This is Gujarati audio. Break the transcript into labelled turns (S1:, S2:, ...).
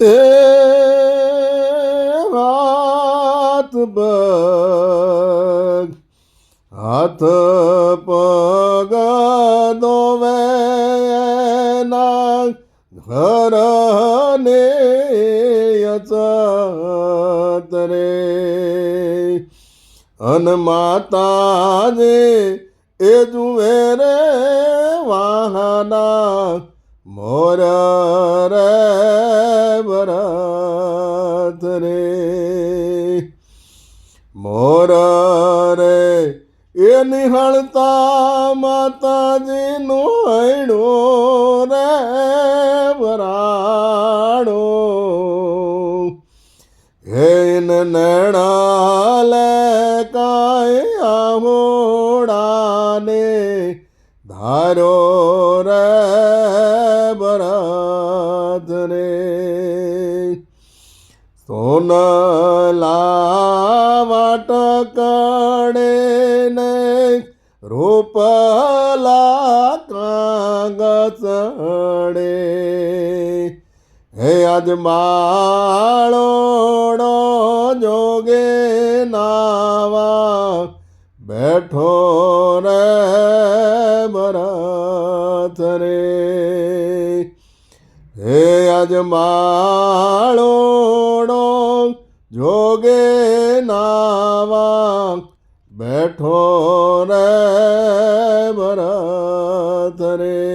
S1: એ હાથ પગ હાથ પગ દોવે ના ઘર ને અચત રે. અન માતાજે એ જુએ રે વાહના, મોર રે ભરત રે મોર રે એ નિહળતા માતાજીનું હૈણું રે વરાણો હે નણાલે કાય આહોડાને ધારો રે ભરત રે સોનલા વાટકડે ને રૂપલા કાગસડે હે આજ માળોડો જોગે નાવા, બેઠો રે ભરત રે. હે આજ માળોડો જોગે નાવા બેઠો રે ભરત રે.